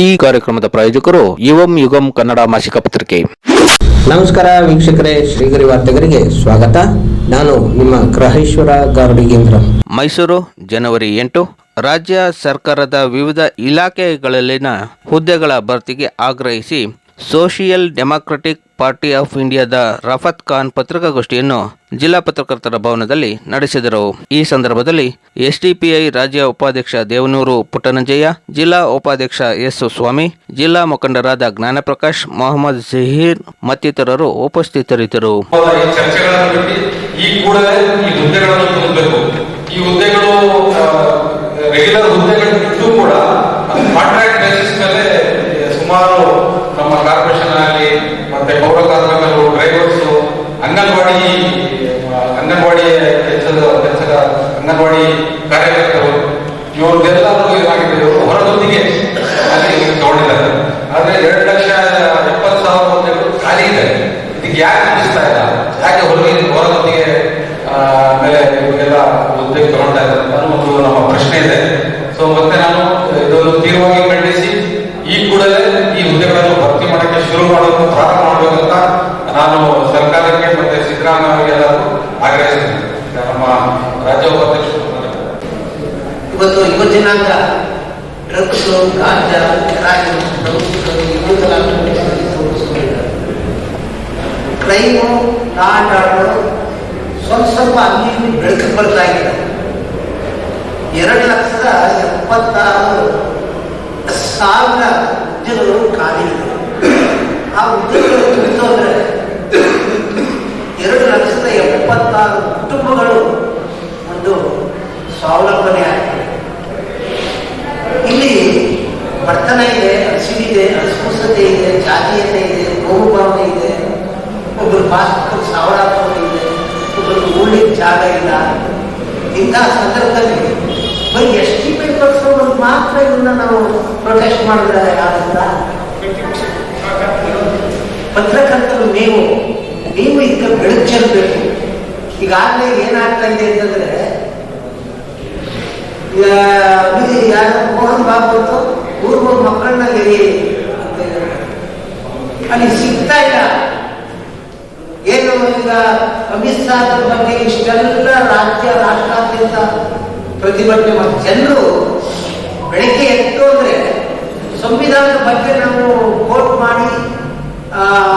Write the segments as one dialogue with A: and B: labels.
A: ಈ ಕಾರ್ಯಕ್ರಮದ ಪ್ರಾಯೋಜಕರು ಯುವಂ ಯುಗಂ ಕನ್ನಡ ಮಾಸಿಕ ಪತ್ರಿಕೆ.
B: ನಮಸ್ಕಾರ ವೀಕ್ಷಕರೇ ಶ್ರೀಗರಿ ವಾರ್ತೆಗರಿಗೆ ಸ್ವಾಗತ. ನಾನು ನಿಮ್ಮ ಗ್ರಹೇಶ್ವರ ಗಾರ್ಡಿಗೇಂದ್ರ.
A: ಮೈಸೂರು ಜನವರಿ ಎಂಟು. ರಾಜ್ಯ ಸರ್ಕಾರದ ವಿವಿಧ ಇಲಾಖೆಗಳಲ್ಲಿನ ಹುದ್ದೆಗಳ ಭರ್ತಿಗೆ ಆಗ್ರಹಿಸಿ ಸೋಷಿಯಲ್ ಡೆಮಾಕ್ರೆಟಿಕ್ ಪಾರ್ಟಿ ಆಫ್ ಇಂಡಿಯಾದ ರಫತ್ ಖಾನ್ ಪತ್ರಿಕಾಗೋಷ್ಠಿಯನ್ನು ಜಿಲ್ಲಾ ಪತ್ರಕರ್ತರ ಭವನದಲ್ಲಿ ನಡೆಸಿದರು. ಈ ಸಂದರ್ಭದಲ್ಲಿ ಎಸ್ಡಿಪಿಐ ರಾಜ್ಯ ಉಪಾಧ್ಯಕ್ಷ ದೇವನೂರು ಪುಟ್ಟನಂಜಯ್ಯ, ಜಿಲ್ಲಾ ಉಪಾಧ್ಯಕ್ಷ ಎಸ್ ಸ್ವಾಮಿ, ಜಿಲ್ಲಾ ಮುಖಂಡರಾದ ಜ್ಞಾನಪ್ರಕಾಶ್, ಮೊಹಮ್ಮದ್ ಜಹೀರ್ ಮತ್ತಿತರರು ಉಪಸ್ಥಿತರಿದ್ದರು.
C: ಈ ಹುದ್ದೆಗಳು ರೆಗ್ಯುಲರ್ ಹುದ್ದೆಗಳು ಕೂಡ ಕಾಂಟ್ರಾಕ್ಟ್ ನಮ್ಮ ಕಾರ್ಪೊರೇಷನ್ ಆಗಲಿ ಮತ್ತೆ ಪೌರ ಕಾರ್ಮಿಕರು ಡ್ರೈವರ್ಸು ಅಂಗನವಾಡಿ ಅಂಗನವಾಡಿ ಕೆಲಸದ ಕೆಲಸದ ಅಂಗನವಾಡಿ ಕಾರ್ಯಕರ್ತರು ಇವ್ರದ್ದೆಲ್ಲರೂ ಏನಾಗಿದೆ ಇವರು ಹೊರಗುತ್ತಿಗೆ ಅಲ್ಲಿ ತಗೊಂಡಿದ್ದಾರೆ ಆದ್ರೆ ಎರಡು ಲಕ್ಷ ಎಪ್ಪತ್ತು ಸಾವಿರ ಹುದ್ದೆಗಳು ಖಾಲಿ ಇದೆ ಇದಕ್ಕೆ ಯಾಕೆ ಮುಗಿಸ್ತಾ ಇಲ್ಲ ಯಾಕೆ ಹೊರಗೆ ಹೊರಗುತ್ತಿಗೆ ಆ, ಮೇಲೆ ಇವರಿಗೆಲ್ಲ ಹುದ್ದೆಗೆ ತಗೊಳ್ತಾ ಇದ್ದಾರೆ ಅನ್ನೋ ಒಂದು ನಮ್ಮ ಪ್ರಶ್ನೆ ಇದೆ ಸೊ ಮತ್ತೆ ನಾನು ಇದನ್ನು ತೀವ್ರವಾಗಿ ಖಂಡಿಸಿ ಈ ಕೂಡಲೇ ಈ ಹುದ್ದೆಗಳನ್ನು ಭರ್ತಿ ಮಾಡಕ್ಕೆ ಶುರು ಮಾಡೋದು ಪ್ರಾರಂಭ ಮಾಡಬೇಕಂತ ನಾನು ಸರ್ಕಾರಕ್ಕೆ ಮತ್ತೆ ಸಿದ್ದರಾಮಯ್ಯ ಎಲ್ಲರೂ ನಮ್ಮ ರಾಜ್ಯ ಉಪಾಧ್ಯಕ್ಷರು
D: ಇವತ್ತು ಯುವ ಜನಾಂಗ ಡ್ರಗ್ಸ್ ಕ್ರೈಮು ನಾಟ್ ಆರ್ಡರ್ ಸ್ವಲ್ಪ ಸ್ವಲ್ಪ ಅಲ್ಲಿ ಬೆಳಕು ಬರ್ತಾ ಇದೆ. ಎರಡು ಲಕ್ಷದ ಎಪ್ಪತ್ತಾರು ಸಾವಿರ ಹುದ್ದೆಗಳು ಖಾಲಿ ಇದೆ ಆ ಹುದ್ದೆಗಳು ತುಂಬಿಸೋದ್ರೆ ಎರಡು ಲಕ್ಷದ ಎಪ್ಪತ್ತಾರು ಕುಟುಂಬಗಳು ಒಂದು ಸ್ವಾವಲಂಬನೆ ಆಗ್ತದೆ. ಇಲ್ಲಿ ಬರ್ತನ ಇದೆ ಹಸಿವಿದೆ ಅಸ್ಪೃಶ್ಯತೆ ಇದೆ, ಜಾತೀಯತೆ ಇದೆ, ಬಹುಭಾವನೆ ಇದೆ. ಒಬ್ಬರು ಪಾಸ್ಪೋರ್ಟ್ ಸಾವಳಾತ್ಮಕ ಇದೆ, ಒಬ್ಬರು ಉಳಿದ ಜಾಗ ಇಲ್ಲ. ಇಂತಹ ಸಂದರ್ಭದಲ್ಲಿ ಬರೀ ಎಸ್ ಟಿ ಪಿ ಪಡಿಸೋದು ಮಾತ್ರ ಇದನ್ನ ನಾವು ಪ್ರೊಟೆಸ್ಟ್ ಮಾಡಿದ್ರೆ ಆಗುತ್ತಾ? ಪತ್ರಕರ್ತರು ನೀವು ನೀವು ಇದಕ್ಕೆ ಬೆಳಕು ಚೆಲ್ಲಬೇಕು ಈಗಾಗಲೇ ಏನಾಗ್ತಾ ಇದೆ ಅಂತಂದ್ರೆ ಯಾರು ಮೋಹನ್ ಬಾಬು ಊರ್ಗ ಮಕ್ಕಳನ್ನ ಗೆರಿ ಅಂತ. ಅಲ್ಲಿ ಸಿಗ್ತಾ ಇಲ್ಲ. ಏನು ಈಗ ಅಮಿತ್ ಶಾ ಬಗ್ಗೆ ಇಷ್ಟೆಲ್ಲ ರಾಜ್ಯ, ರಾಷ್ಟ್ರಾದ್ಯಂತ ಪ್ರತಿಭಟನೆ ಮಾಡಿ. ಜನರು ಬೆಳಗ್ಗೆ ಎದ್ದು ಅಂದ್ರೆ ಸಂವಿಧಾನದ ಬಗ್ಗೆ ನಾವು ಕೋಟ್ ಮಾಡಿ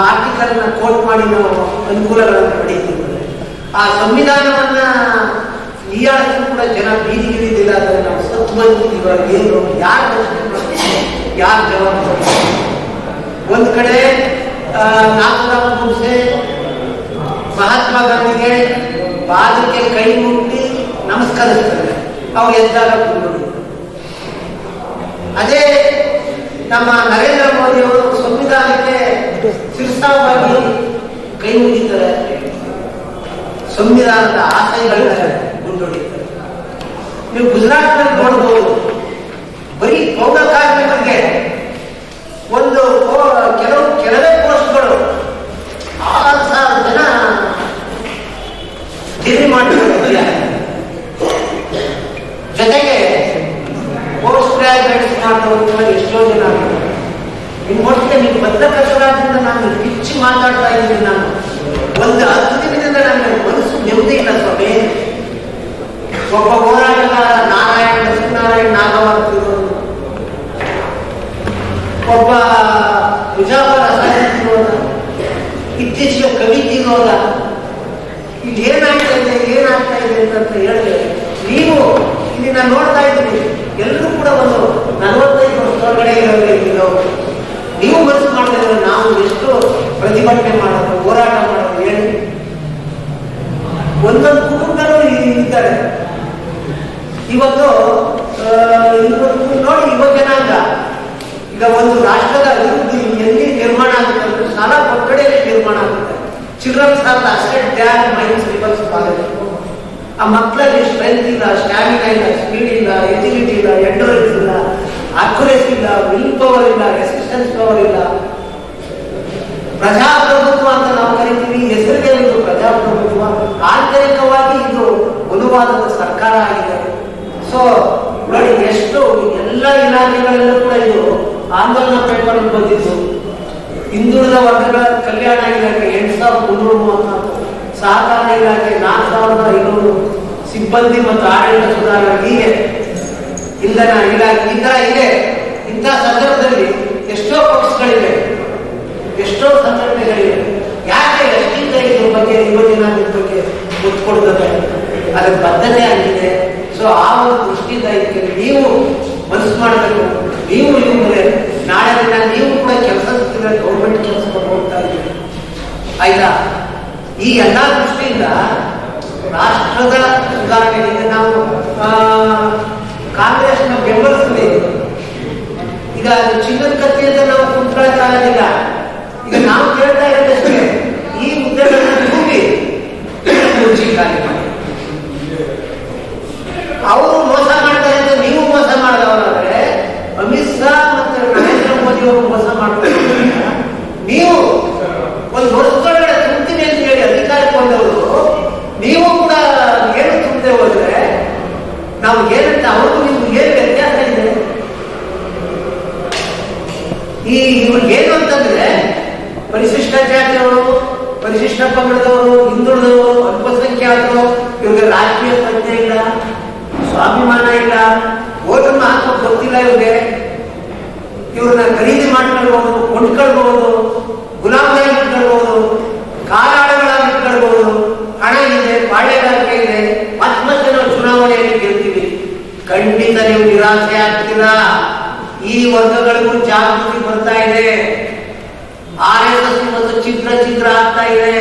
D: ಆರ್ಟಿಕಲ್ನ ಕೋಟ್ ಮಾಡಿ ನಾವು ಅನುಕೂಲಗಳನ್ನು ಆ ಸಂವಿಧಾನವನ್ನ ಹೀಯಾಳಿಸಿ ಕೂಡ ಜನ ಬೀದಿಗಿಳಿದಿಲ್ಲ ಅಂದ್ರೆ ನಾವು ಸತ್ತು ಏನು ಯಾರು ಯಾರು ಜವಾಬ್ದಾರಿ ಒಂದು ಕಡೆ ಆ, ಗುಂಸೆ ಮಹಾತ್ಮ ಗಾಂಧಿಗೆ ಪಾದಕ್ಕೆ ಕೈ ಮುಟ್ಟಿ ನಮಸ್ಕರಿಸ್ತಾರೆ. ಅವ್ರು ಎದ್ದಾಗ ಅದೇ ನಮ್ಮ ನರೇಂದ್ರ ಮೋದಿ ಅವರು ಸಂವಿಧಾನಕ್ಕೆ ಶಿರ್ಸಾವಾಗಿ ಕೈ ಮುಗಿತಾರೆ ಸಂವಿಧಾನದ ಮುಂದೂಡಿದ್ದಾರೆ ನೀವು ಗುಜರಾತ್ನಲ್ಲಿ ನೋಡಬಹುದು ಬರೀ ಪೌರ ಕಾರ್ಮಿಕರಿಗೆ ಒಂದು ಕೆಲವು, ಕೆಲವೇ ಪೋಸ್ಟ್ಗಳು. ಆರು ಸಾವಿರ ಜನ ತಿರಿ ಮಾಡಿದ್ದಾರೆ ಜೊತೆಗೆ ಪೋಸ್ಟ್ ಗ್ರಾಜುಯೇಟ್ಸ್ ಮಾಡಿದವರು ಎಷ್ಟೋ ಜನ ನಿಮ್ಮ ಒಟ್ಟಿಗೆ ನೀವು ಪತ್ರಕರ್ತರಾದ್ರಿಂದ ನಾನು ಹೆಚ್ಚು ಮಾತಾಡ್ತಾ ಇದ್ದೀನಿ ನಾನು. ಒಂದು ಹತ್ತು ದಿನದಿಂದ ನನ್ನ ಮನಸ್ಸು ನೆಮ್ಮದಿ ಇಲ್ಲ ಸ್ವಾಮಿ. ಒಬ್ಬ ಹೋರಾಟಗಾರ ನಾರಾಯಣ ಲಕ್ಷ್ಮೀನಾರಾಯಣ ನಾಗವರ್ತಿರು ಒಬ್ಬ ವಿಜಾಪುರ ಹೋದ ಇತ್ತೀಚೆಗೆ ಕವಿತೆ ಹೋದ ಇಲ್ಲಿ ಏನಾಗ್ತಾ ಇದೆ ಏನಾಗ್ತಾ ಇದೆ ಅಂತ ಹೇಳಿದ್ರೆ ನೀವು ಇಲ್ಲಿ ನಾನು ನೋಡ್ತಾ ಇದ್ದೀನಿ ಎಲ್ಲರೂ ಕೂಡ ಒಂದು ನಲವತ್ತೈದು ವರ್ಷದೊಳಗಡೆ ಇರೋರು ನೀವು ಮನಸ್ಸು ಮಾಡಿದ್ರೆ ನಾವು ಎಷ್ಟು ಪ್ರತಿಭಟನೆ ಮಾಡೋದು ಹೋರಾಟ ಮಾಡೋದು ಹೇಳಿ ಒಂದೊಂದು ಕುಟುಂಬದಲ್ಲೂ ಇ- ಇದ್ದಾರೆ ಇವತ್ತು ಆ, ಇವತ್ತು ನೋಡಿ ಯುವ ಜನಾಂಗ ಈಗ ಒಂದು ರಾಷ್ಟ್ರದ ಅಭಿವೃದ್ಧಿ ಎಲ್ಲಿ ನಿರ್ಮಾಣ ಆಗುತ್ತೆ ಅಂದ್ರೆ ಸಾಲ ಕೊಠಡಿಯಲ್ಲಿ ನಿರ್ಮಾಣ ಆಗುತ್ತೆ. ಚಿಲ್ಡ್ರನ್ಸ್ ಆಫ್ ಅಷ್ಟೇ ಡ್ಯಾಮ್ ಮೈನ್ಸ್ ರಿವರ್ಸ್ ಕಾಲೇಜ್. ಆ ಮಕ್ಕಳಲ್ಲಿ ಸ್ಟ್ರೆಂತ್ ಇಲ್ಲ, ಸ್ಟ್ಯಾಮಿನಾ ಇಲ್ಲ, ಸ್ಪೀಡ್ ಇಲ್ಲ ಎಜಿಲಿಟಿ ಇಲ್ಲ, ಎಂಡೋರೆನ್ಸ್ ಇಲ್ಲ, ಅಕ್ಯುರೇಸಿ ಇಲ್ಲ, ವಿಲ್ ಪವರ್ ಇಲ್ಲ, ರೆಸಿಸ್ಟೆನ್ಸ್ ಪವರ್ ಇಲ್ಲ. ಪ್ರಜಾಪ್ರಭುತ್ವ ಅಂತ ನಾವು ಕರಿತೀವಿ ಹೆಸರಿಗೆ ಪ್ರಜಾಪ್ರಭುತ್ವ. ಆಂತರಿಕವಾಗಿ ಇದು ಬಲುವಾದ ಸರ್ಕಾರ ಆಗಿದೆ. ಸೊ ಇಲಾಖೆಗಳಲ್ಲೂ ಕೂಡ ಇದು ಆಂದೋಲನ ಪೇಪರ್ ಬಂದಿತ್ತು ಹಿಂದುಳಿದ ವರ್ಗಗಳ ಕಲ್ಯಾಣ ಇಲಾಖೆ ಎಂಟು ಸಾವಿರದ ಮುನ್ನೂರ ಮೂವತ್ನಾಲ್ಕು ಸಹಕಾರ ಇಲಾಖೆ ನಾಲ್ಕು ಸಾವಿರದ ಐನೂರು ಸಿಬ್ಬಂದಿ ಮತ್ತು ಆಡಳಿತ ಸುಧಾರಣೆ ಹೀಗೆ ಇಂಧನ ಇಲಾಖೆ ಈ ಇದೆ. ಇಂಥ ಸಂದರ್ಭದಲ್ಲಿ ಎಷ್ಟೋ ಪಕ್ಷಗಳಿವೆ, ಎಷ್ಟೋ ಸಂಘಟನೆಗಳಿವೆ. ಯಾಕೆ ಎಷ್ಟಿಂದ ಇದ್ರ ಬಗ್ಗೆ, ಯುವಜನಾಂಗದ ಬಗ್ಗೆ ಒತ್ತು ಕೊಡ್ತದೆ ಅದಕ್ಕೆ ಬದ್ಧತೆ ಆಗಿದೆ. ಸೊ ಆ ಒಂದು ದೃಷ್ಟಿಯಿಂದ ಇದಕ್ಕೆ ನೀವು ಮನಸ್ಸು ಮಾಡಬೇಕು. ನೀವು ಇವುಗಳೇ ನಾಳೆ ದಿನ ನೀವು ಕೂಡ ಕೆಲಸ ಸಿಕ್ಕಿದ್ರೆ ಗೌರ್ಮೆಂಟ್ ಕೆಲಸ ಹೋಗ್ತಾ ಇದ್ದೀವಿ ಆಯ್ತಾ? ಈ ಎಲ್ಲಾ ದೃಷ್ಟಿಯಿಂದ ರಾಷ್ಟ್ರದ ಸುಧಾರಣೆಗೆ ನಾವು ಕಾಂಗ್ರೆಸ್ನ ಬೆಂಬಲಿಸದೇ ಈಗ ಚಿನ್ನದ ಕತ್ತಿ ಅಂತ ನಾವು ಕುಂತ್ಕೊಳ್ಳೋಕ್ಕಾಗೋದಿಲ್ಲ ಈಗ ನಾವು ಕೇಳ್ತಾ ಇರೋದಷ್ಟೇ ಈ ಹುದ್ದೆಗಳನ್ನ ತುಂಬಿ ಮುಚ್ಚಿ ಖಾಲಿ ಮಾಡಿ ಅವರು ಮೋಸ ಮಾಡ್ತಾರೆ ಅಂತ ನೀವು ಮೋಸ ಮಾಡಿದವರಾದ್ರೆ ಅಮಿತ್ ಶಾ ಮತ್ತು ನರೇಂದ್ರ ಮೋದಿ ಅವರು ಮೋಸ ಮಾಡ್ತಾರೆ ನೀವು ಒಂದು ವರ್ಷದೊಳಗಡೆ ತುಂಬ್ತೀನಿ ಅಂತ ಹೇಳಿ ಅಧಿಕಾರಕ್ಕೆ ಬಂದವರು ನೀವು ಕೂಡ ಏನು ತುಂಬದೆ ಹೋದ್ರೆ ನಾವು ಏನಂತ ಅವ್ರಿಗೂ ನಿಮ್ಗೆ ಏನು ವ್ಯತ್ಯಾಸ ಇದೆ ಈ ಇವ್ರಿಗೆ ಏನು ಅಂತಂದ್ರೆ ಪರಿಶಿಷ್ಟ ಜಾತಿಯವರು ಪರಿಶಿಷ್ಟ ಪಂಗಡದವರು ಹಿಂದುಳಿದವರು, ಅಲ್ಪಸಂಖ್ಯಾತರು, ಇವರಿಗೆ ರಾಜಕೀಯ ಪ್ರಜ್ಞೆ ಇಲ್ಲ, ಸ್ವಾಭಿಮಾನ ಇಲ್ಲ ಓದನ್ನು ಮಹತ್ವ ಗೊತ್ತಿಲ್ಲ ಇವ್ರಿಗೆ. ಇವ್ರನ್ನ ಖರೀದಿ ಮಾಡ್ಕೊಳ್ಬಹುದು ಕೊಂಡ್ಕೊಳ್ಬಹುದು ಗುಲಾಮಾಗಿ ಇಟ್ಕೊಳ್ಬಹುದು ಕಾಲಾಳಗಳಾಗಿ ಇಟ್ಕೊಳ್ಬಹುದು ಹಣ ಇದೆ ಪಾಳ್ಯಗಾರಿಕೆ ಇದೆ ಮತ್ತೆ ನಾವು ಚುನಾವಣೆಯಲ್ಲಿ ಗೆಲ್ತೀವಿ. ಖಂಡಿತ ನೀವು ನಿರಾಸೆ ಆಗ್ತೀರಾ? ಈ ವರ್ಗಗಳಿಗೂ ಜಾಗೃತಿ ಬರ್ತಾ ಇದೆ. ಆರ್ ಎಸ್ ಚಿತ್ರ ಚಿತ್ರ ಆಗ್ತಾ ಇದೆ.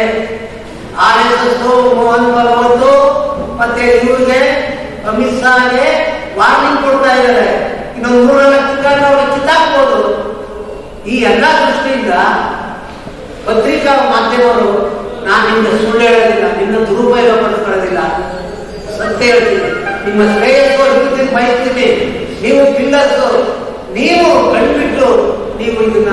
D: R S S Mohan Bhagwat ಮತ್ತೆ ಇವ್ರಿಗೆ ಅಮಿತ್ ಶಾಗೆ ವಾರ್ನಿಂಗ್ ಕೊಡ್ತಾ ಇದ್ದಾರೆ. ಇನ್ನೊಂದು ಮೂರ್ನಾಲ್ಕು ಕಾರಣ ಅವ್ರಿಗೆ ಕಿತ್ತಾಕ್ಬೋದು ಈ ಎಲ್ಲ ದೃಷ್ಟಿಯಿಂದ ಪತ್ರಿಕಾ ಮಾಧ್ಯಮರು, ನಾನು ನಿಮ್ಗೆ ಸುಳ್ಳು ಹೇಳೋದಿಲ್ಲ ನಿನ್ನ ದುರುಪಯೋಗ ಪಡಿಸ್ಕೊಳ್ಳೋದಿಲ್ಲ ಸತ್ಯ ಹೇಳ್ತೀನಿ. ನಿಮ್ಮ ಶ್ರೇಯಸ್ಸು, ಅಭಿವೃದ್ಧಿ ಬಯಸ್ತೀನಿ. ನೀವು ಪಿಲ್ಲರ್ಸು, ನೀವು ಕಣ್ಬಿಟ್ಟು ನೀವು ಇದನ್ನ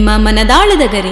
E: ನಿಮ್ಮ ಮನದಾಳದ ಗರಿ.